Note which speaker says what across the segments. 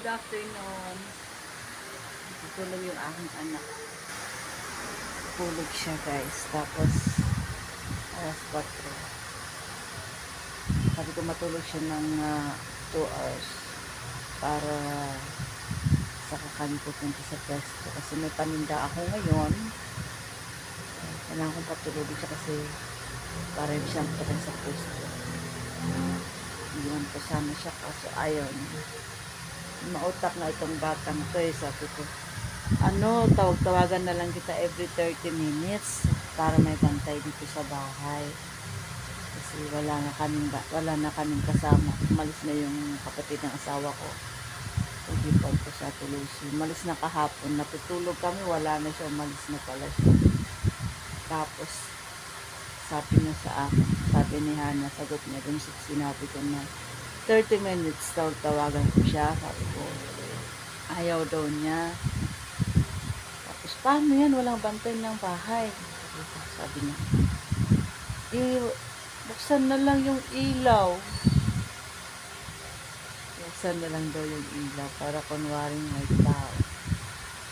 Speaker 1: good afternoon. Tutulog yung aking anak. Tulog siya guys. Tapos, alas 4. Sabi ko matulog siya ng 2 hours para saka kami pupunta sa pwesto. Kasi may paninda ako ngayon. Kailangan kong patulogin siya kasi para hindi siya magpatay sa pwesto. Iwan ko sana siya kaso ayaw niya. Mautak na itong batang to eh. Sabi ko, ano, tawag-tawagan na lang kita every 30 minutes para may bantay dito sa bahay. Kasi wala na kaming, wala na kaming kasama. Umalis na yung kapatid ng asawa ko. Hindi pa ko sa tulusi. Umalis na kahapon. Natutulog kami, wala na siya. Umalis na pala siya. Tapos, sabi niya sa akin, sabi ni Hana, sagot niya dun sinabi ko na 30 minutes daw tawagan ko siya. Sabi ko, ayaw daw niya. Tapos, paano yan? Walang bantay ng bahay. Sabi, ko, sabi niya, eh, buksan na lang yung ilaw. Buksan na lang daw yung ilaw para kunwaring may tao.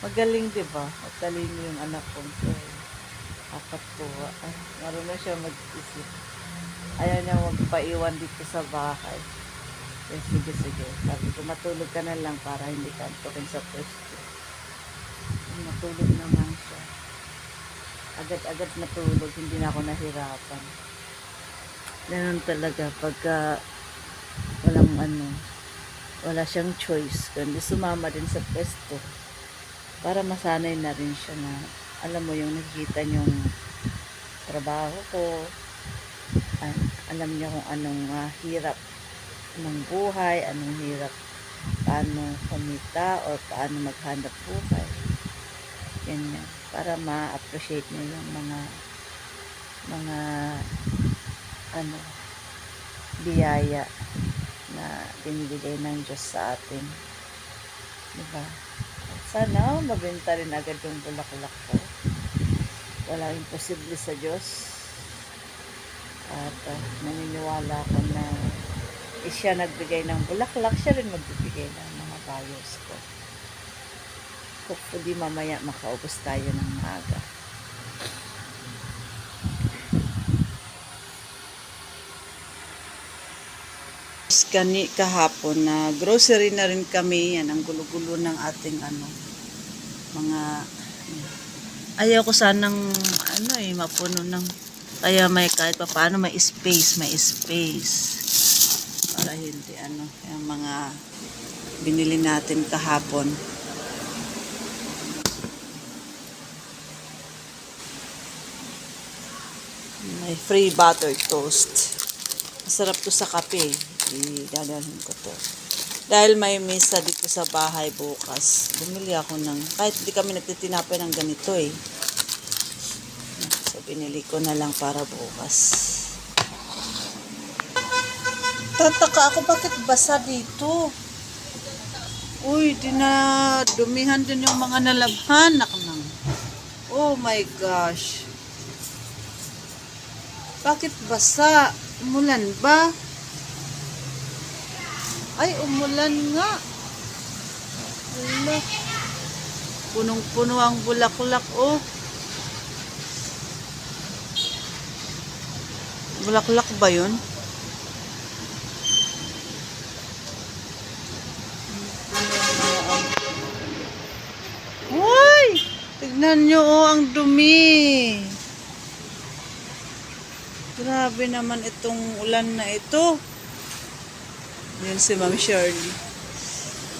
Speaker 1: Magaling, di ba? Matalino yung anak kong to. Apat po. Ay, marunong siya mag-isip. Ayaw niya magpaiwan dito sa bahay. Eh, sige, sige. Sabi ko, matulog ka na lang para hindi ka antukin sa pwesto. Matulog naman siya. Agad-agad matulog, hindi na ako nahirapan. Ganun talaga, pagka walang ano, wala siyang choice, kundi sumama din sa pwesto para masanay na rin siya na alam mo yung nakikita niyong trabaho ko alam niya kung anong ah, hirap ng buhay anong hirap paano kumita o paano maghanap buhay ganyan para ma-appreciate niya yung mga mga ano biyaya na binibigay ng Diyos sa atin diba sana mabenta rin agad yung bulaklak ko. Walang imposible sa Diyos. At uh, naniniwala ko na eh, siya nagbigay ng bulaklak, siya rin magbibigay ng mga bayos ko. Hopefully mamaya makaubos tayo ng maaga. kani kahapon na grocery na rin kami yan ang gulo-gulo ng ating ano mga ayaw ko sanang ano eh mapuno ng kaya may kahit pa paano may space may space para hindi ano yung mga binili natin kahapon may free butter toast Masarap to sa kape. Idadalhin ko to. Dahil may misa dito sa bahay bukas. Bumili ako ng, kahit hindi kami nagtitinapay ng ganito eh. So, binili ko na lang para bukas. Tataka ako, bakit basa dito? Uy, di na dumihan din yung mga nalabhan. Naknang. Oh my gosh. Bakit basa? Umulan ba? Ay, umulan nga. Wala. Punong-puno ang bulaklak, oh. Bulaklak ba yun? Tignan nyo, oh, ang dumi. Grabe naman itong ulan na ito. Yun si Ma'am Shirley.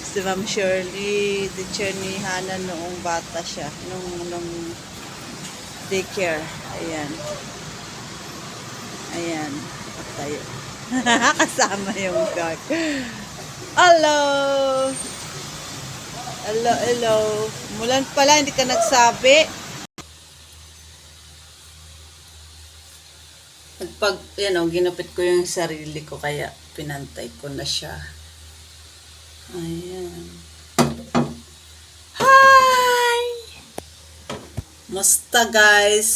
Speaker 1: Si Ma'am Shirley, teacher ni Hana noong bata siya. Nung, nung daycare. Ayan. Ayan. Tayo. Kasama yung dog. Hello! Hello, hello. Mulan pala, hindi ka nagsabi. Pag, yan o, ginapit ko yung sarili ko, kaya pinantay ko na siya. Ayan. Hi! Musta guys?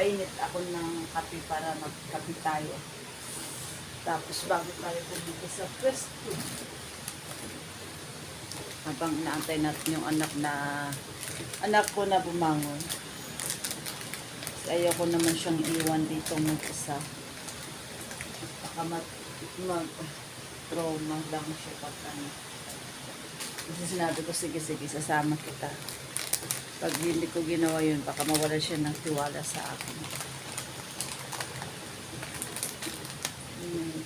Speaker 1: Magpapainit ako ng kape para magkape tayo. Tapos bago tayo pumunta sa pwesto. Habang inaantay natin yung anak na anak ko na bumangon. Kasi ayoko naman siyang iwan dito mag-isa. Baka mag, mag trauma lang siya pag ano. Kasi sinabi ko, sige, sige, sasama kita. Pag hindi ko ginawa yun, baka mawala siya ng tiwala sa akin. Hmm.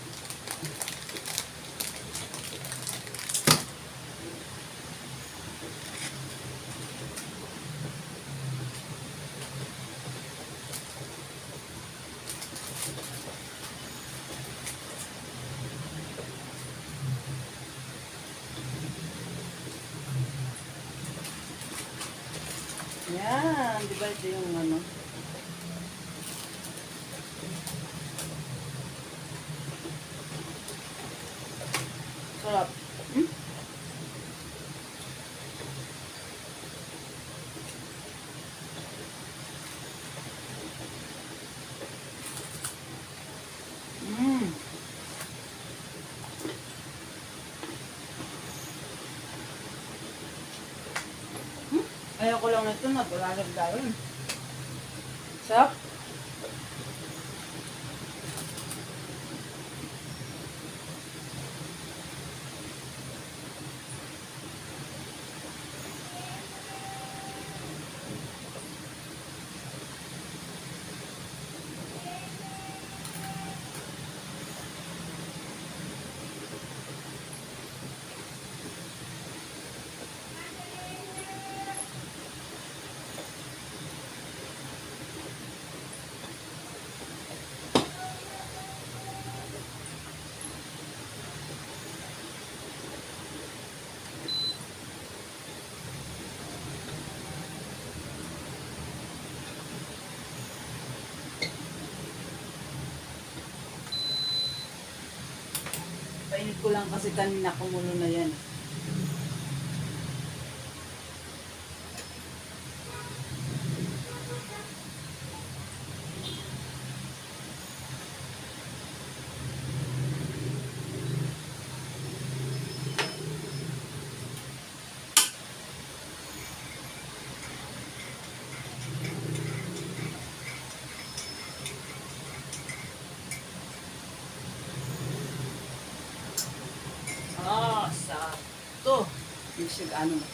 Speaker 1: Yan, di ba ito yung ano? Sarap. Hmm? Mm. Ayaw ko lang ito, nagulalag dahil. Sarap. Painit ko lang kasi kanina kumulo na yan. Ah, sakto. Hindi siya gaano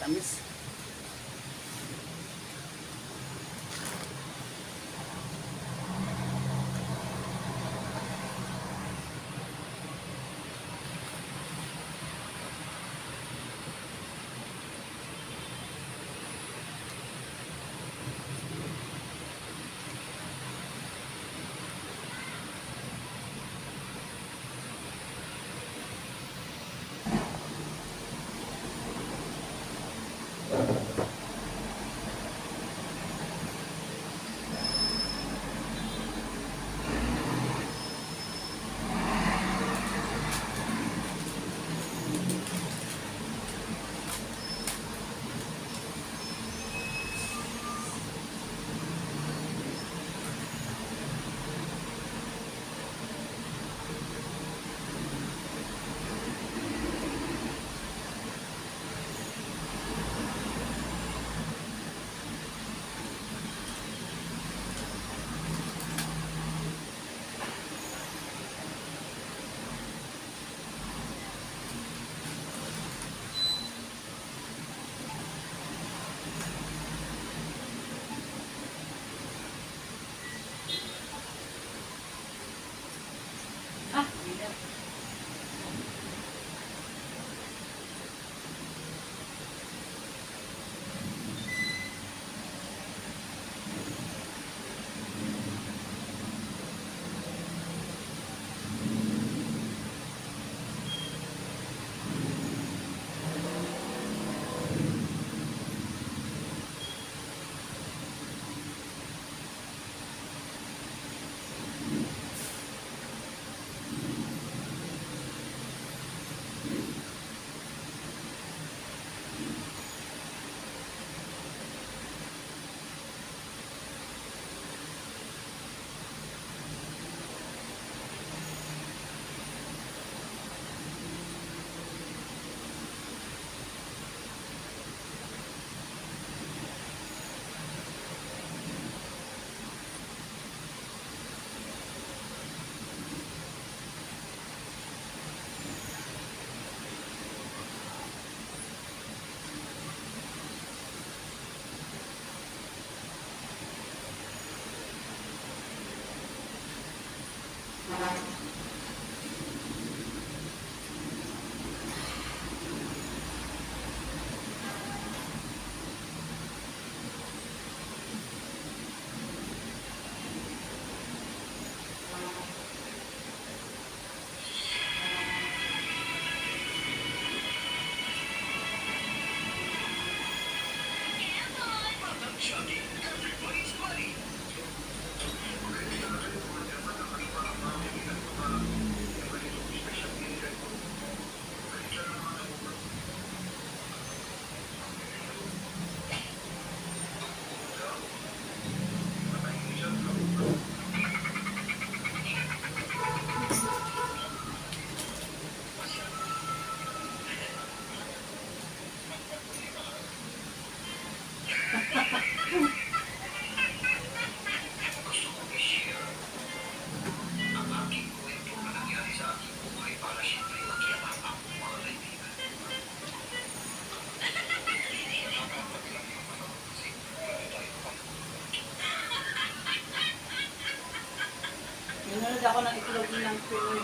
Speaker 1: ng Pinoy.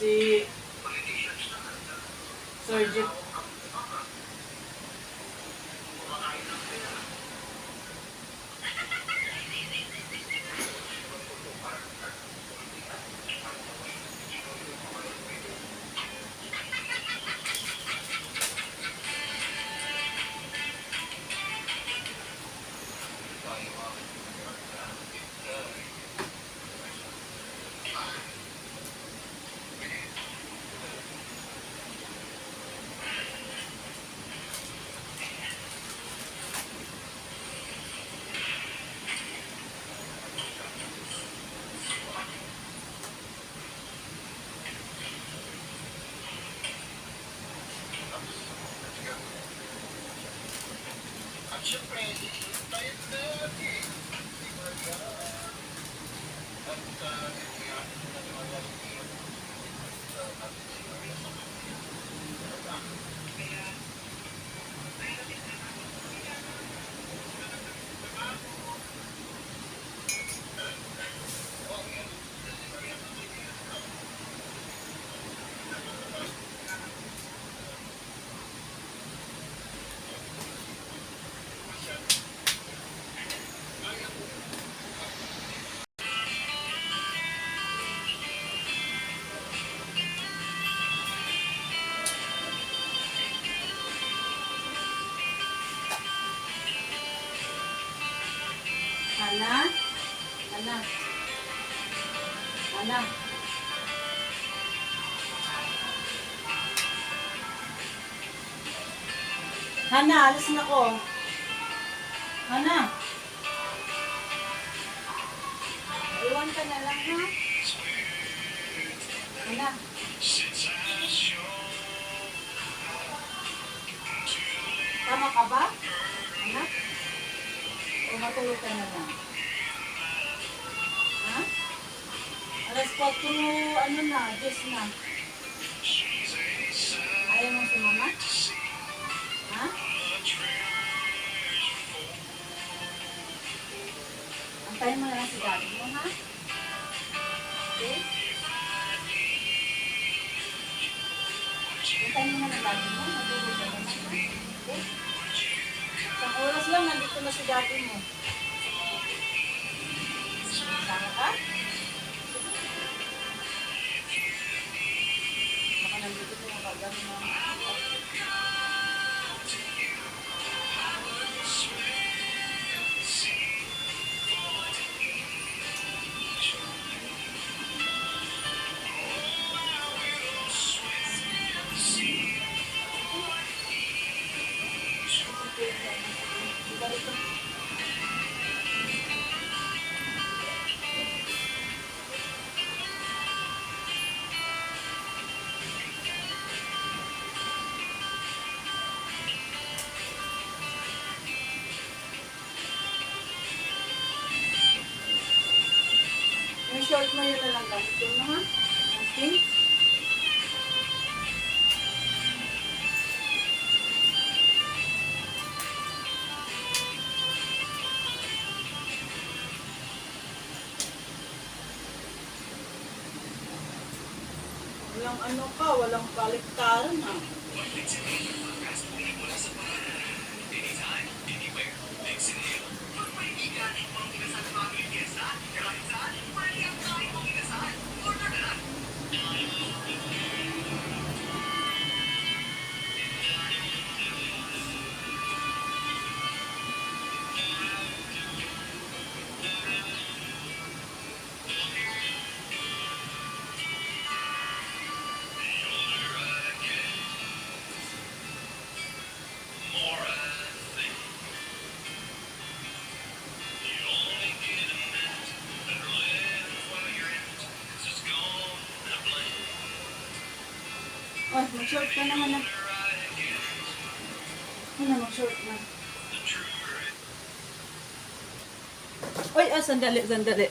Speaker 1: Si Sir Ana? Ana? Ana? Hana, alis na ko. Hana. Iwan ka na lang, ha? Hana. Tama ka ba? Matulog ka na lang? Ha? Alas 4, ano na, 10 na. Ayaw mo sumama? Ha? Antayin mo na lang si daddy mo, ha? Nandito na ano ka, walang kaliktaran ha. Mag-short ka naman na. Ano, mag-short na. Uy, ah, sandali, sandali.